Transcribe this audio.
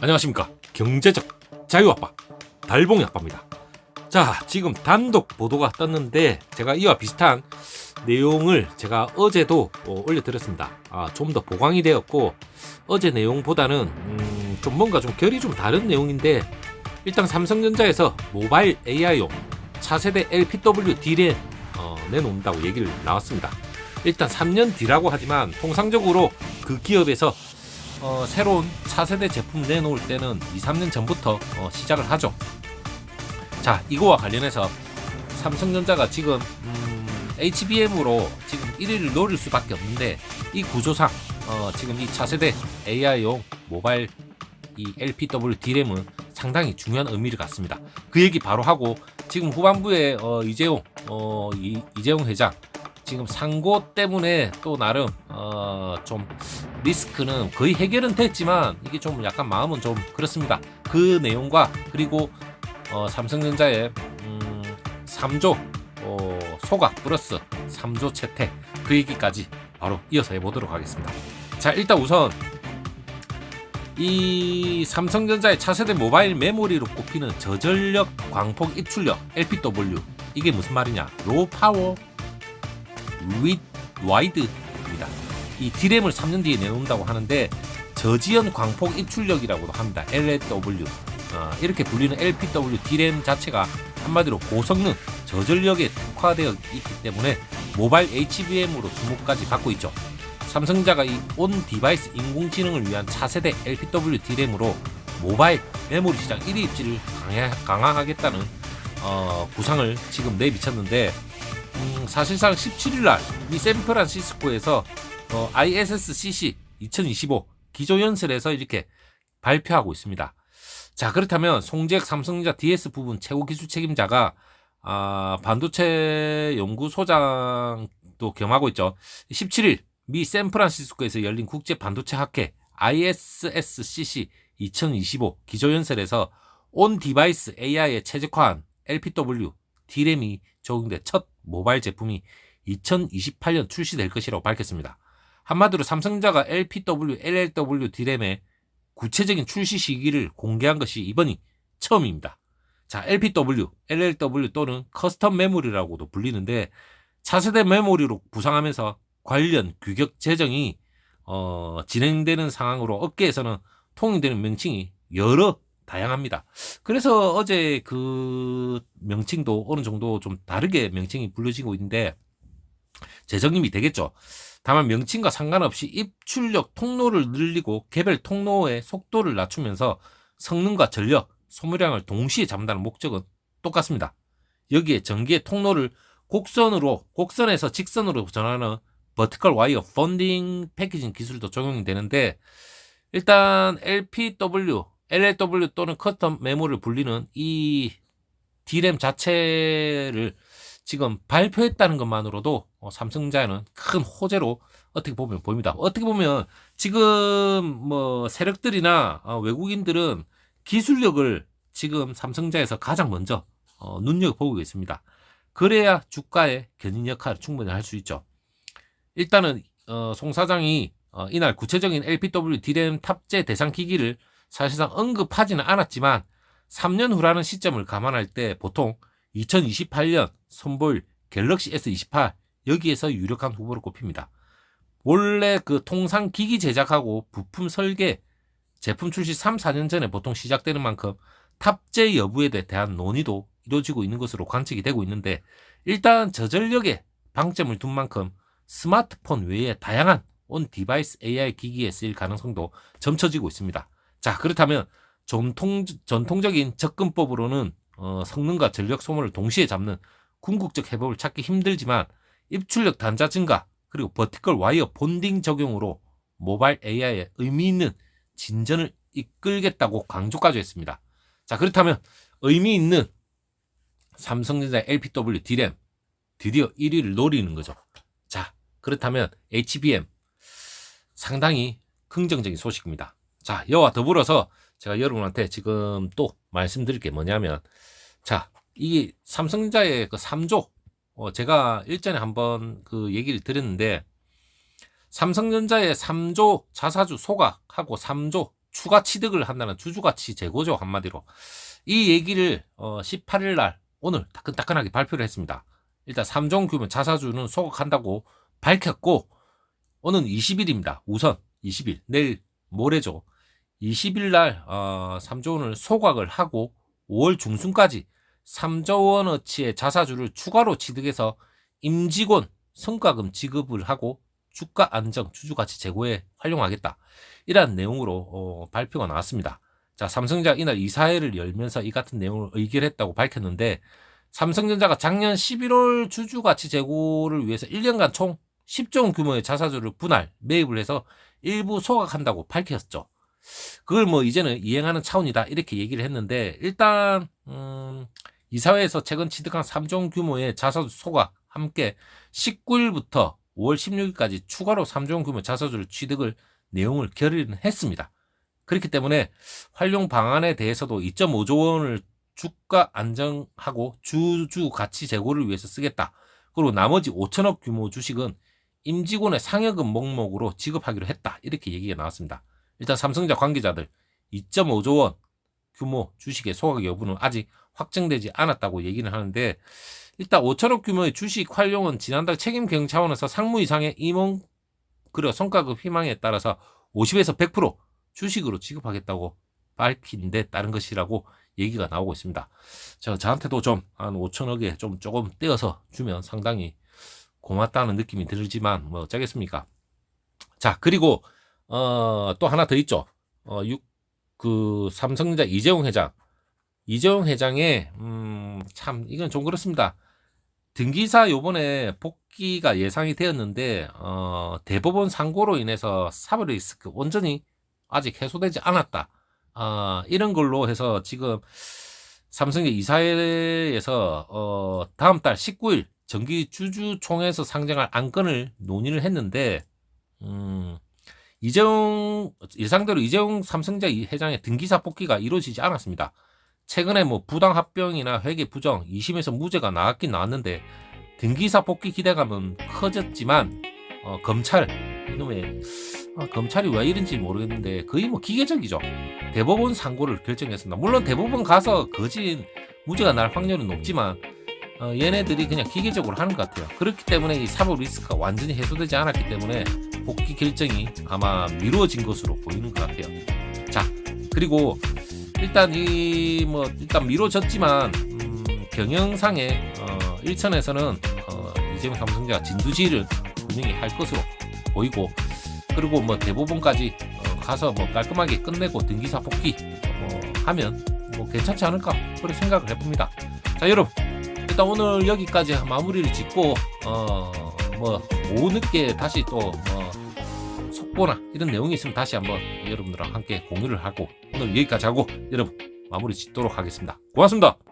안녕하십니까. 경제적 자유아빠 달봉이 아빠입니다. 자 지금 단독 보도가 떴는데 제가 이와 비슷한 내용을 제가 어제도 어, 올려드렸습니다. 아, 좀 더 보강이 되었고 어제 내용보다는 음, 좀 뭔가 좀 결이 좀 다른 내용인데 일단 삼성전자에서 모바일 AI용 차세대 LPW D램 어, 내놓는다고 얘기를 나왔습니다. 일단 3년 뒤라고 하지만 통상적으로 그 기업에서 어, 새로운 차세대 제품 내놓을 때는 2, 3년 전부터 어, 시작을 하죠. 자, 이거와 관련해서 삼성전자가 지금 음, HBM으로 지금 1위를 노릴 수밖에 없는데 이 구조상 어, 지금 이 차세대 AI용 모바일 이 LPW D램은 상당히 중요한 의미를 갖습니다. 그 얘기 바로 하고 지금 후반부에 어, 이재용 어, 이, 이재용 회장 지금 상고 때문에 또 나름 어, 좀 리스크는 거의 해결은 됐지만 이게 좀 약간 마음은 좀 그렇습니다. 그 내용과 그리고 어, 삼성전자의 음, 3조 어, 소각 플러스 3조 채택 그 얘기까지 바로 이어서 해보도록 하겠습니다. 자 일단 우선 이 삼성전자의 차세대 모바일 메모리로 꼽히는 저전력 광폭 입출력 LPW 이게 무슨 말이냐 로우 파워 위 와이드입니다. 이 D램을 3년 뒤에 내놓는다고 하는데 저지연 광폭 입출력이라고도 합니다. LLW 어, 이렇게 불리는 LPW D램 자체가 한마디로 고성능 저전력에 특화되어 있기 때문에 모바일 HBM으로 주목까지 받고 있죠. 삼성자가 이 온 디바이스 인공지능을 위한 차세대 LPW D램으로 모바일 메모리 시장 1위 입지를 강화, 강화하겠다는 어, 구상을 지금 내비쳤는데 음, 사실상 17일 날 이 샌프란시스코에서 어, ISSCC 2025 기조연설에서 이렇게 발표하고 있습니다. 자 그렇다면 송재혁 삼성전자 DS 부분 최고 기술 책임자가 아, 반도체 연구소장도 겸하고 있죠. 17일 미 샌프란시스코에서 열린 국제 반도체 학회 ISSCC 2025 기조연설에서 온 디바이스 AI에 최적화한 LPW D램이 적용된 첫 모바일 제품이 2028년 출시될 것이라고 밝혔습니다. 한마디로 삼성자가 LPW, LLW D램의 구체적인 출시 시기를 공개한 것이 이번이 처음입니다. 자, LPW, LLW 또는 커스텀 메모리라고도 불리는데 차세대 메모리로 부상하면서 관련 규격 제정이 어, 진행되는 상황으로 업계에서는 통용되는 명칭이 여러 다양합니다. 그래서 어제 그 명칭도 어느 정도 좀 다르게 명칭이 불려지고 있는데 재정립이 되겠죠. 다만 명칭과 상관없이 입출력 통로를 늘리고 개별 통로의 속도를 낮추면서 성능과 전력, 소모량을 동시에 잡는다는 목적은 똑같습니다. 여기에 전기의 통로를 곡선으로 곡선에서 직선으로 전하는 버티컬 와이어 펀딩 패키징 기술도 적용이 되는데 일단 LPW, LLW 또는 커스텀 메모를 불리는 이 D램 자체를 지금 발표했다는 것만으로도 어, 삼성자는 큰 호재로 어떻게 보면 보입니다. 어떻게 보면 지금 뭐 세력들이나 어, 외국인들은 기술력을 지금 삼성자에서 가장 먼저 어, 눈여겨보고 있습니다. 그래야 주가의 견인 역할을 충분히 할 수 있죠. 일단은 어, 송 사장이 어, 이날 구체적인 LPW D램 탑재 대상 기기를 사실상 언급하지는 않았지만 3년 후라는 시점을 감안할 때 보통 2028년 선보일 갤럭시 S28 여기에서 유력한 후보로 꼽힙니다. 원래 그 통상 기기 제작하고 부품 설계, 제품 출시 3, 4년 전에 보통 시작되는 만큼 탑재 여부에 대한 논의도 이루어지고 있는 것으로 관측이 되고 있는데 일단 저전력에 방점을 둔 만큼 스마트폰 외에 다양한 온 디바이스 AI 기기에 쓰일 가능성도 점쳐지고 있습니다. 자, 그렇다면 전통, 전통적인 접근법으로는 어, 성능과 전력 소모를 동시에 잡는 궁극적 해법을 찾기 힘들지만 입출력 단자 증가 그리고 버티컬 와이어 본딩 적용으로 모바일 AI에 의미 있는 진전을 이끌겠다고 강조까지 했습니다. 자, 그렇다면 의미 있는 삼성전자 LPW D램 드디어 1위를 노리는 거죠. 자, 그렇다면 HBM 상당히 긍정적인 소식입니다. 자, 이와 더불어서 제가 여러분한테 지금 또 말씀드릴 게 뭐냐면, 자, 이 삼성전자의 그 3조, 어, 제가 일전에 한번 그 얘기를 드렸는데, 삼성전자의 3조 자사주 소각하고 3조 추가 취득을 한다는 주주가치 제고죠 한마디로 이 얘기를 어, 18일 날 오늘 따끈따끈하게 발표를 했습니다. 일단 3종 규모 자사주는 소각한다고 밝혔고 오는 20일입니다. 우선 20일 내일 모레죠. 20일 날 어, 3조 원을 소각을 하고 5월 중순까지 3조 원어치의 자사주를 추가로 취득해서 임직원 성과금 지급을 하고 주가 안정, 주주가치 제고에 활용하겠다. 이러한 내용으로 어, 발표가 나왔습니다. 자, 삼성전자 이날 이사회를 열면서 이 같은 내용을 의결했다고 밝혔는데 삼성전자가 작년 11월 주주가치 제고를 위해서 1년간 총 10조 원 규모의 자사주를 분할, 매입을 해서 일부 소각한다고 밝혔죠. 그걸 뭐 이제는 이행하는 차원이다 이렇게 얘기를 했는데 일단 음, 이사회에서 최근 취득한 3조 원 규모의 자사주 소각 함께 19일부터 5월 16일까지 추가로 3조 원 규모 자사주를 취득을 내용을 결의는 했습니다. 그렇기 때문에 활용 방안에 대해서도 2.5조 원을 주가 안정하고 주주 가치 제고를 위해서 쓰겠다. 그리고 나머지 5천억 규모 주식은 임직원의 상여금 목록으로 지급하기로 했다. 이렇게 얘기가 나왔습니다. 일단 삼성자 관계자들 2.5조 원 규모 주식의 소각 여부는 아직 확정되지 않았다고 얘기는 하는데 일단 5천억 규모의 주식 활용은 지난달 책임 경영 차원에서 상무 이상의 임원 그리고 성과급 희망에 따라서 50에서 100% 주식으로 지급하겠다고 밝힌 데 따른 것이라고 얘기가 나오고 있습니다. 저 저한테도 좀 한 5천억에 좀 조금 떼어서 주면 상당히 고맙다는 느낌이 들지만 뭐 어쩌겠습니까? 자 그리고 어, 또 하나 더 있죠. 어, 육, 그 삼성전자 이재용 회장. 이재용 회장의 음, 참 이건 좀 그렇습니다. 등기사 요번에 복귀가 예상이 되었는데 어, 대법원 상고로 인해서 사법 리스크 온전히 아직 해소되지 않았다. 어, 이런 걸로 해서 지금 삼성의 이사회에서 어, 다음 달 19일 정기 주주총회에서 상정할 안건을 논의를 했는데 음, 이재용 예상대로 이재용 삼성자 이 회장의 등기사 복귀가 이루어지지 않았습니다. 최근에 뭐 부당 합병이나 회계 부정, 2심에서 무죄가 나왔긴 나왔는데 등기사 복귀 기대감은 커졌지만 어, 검찰 이놈의 아, 검찰이 왜 이런지 모르겠는데 거의 뭐 기계적이죠. 대법원 상고를 결정했습니다. 물론 대법원 가서 거진 무죄가 날 확률은 높지만 어, 얘네들이 그냥 기계적으로 하는 것 같아요. 그렇기 때문에 이 사법 리스크가 완전히 해소되지 않았기 때문에 복귀 결정이 아마 미루어진 것으로 보이는 것 같아요. 자, 그리고 일단 이 뭐 일단 미뤄졌지만 음, 경영상의 어, 일선에서는 어, 이재명 삼성자가 진두지휘를 분명히 할 것으로 보이고 그리고 뭐 대법원까지 어, 가서 뭐 깔끔하게 끝내고 등기사 복귀 어, 하면 뭐 괜찮지 않을까 그런 생각을 해봅니다. 자 여러분 일단 오늘 여기까지 마무리를 짓고 어뭐 오후 늦게 다시 또뭐 속보나 이런 내용이 있으면 다시 한번 여러분들랑 함께 공유를 하고 오늘 여기까지 하고 여러분 마무리 짓도록 하겠습니다. 고맙습니다.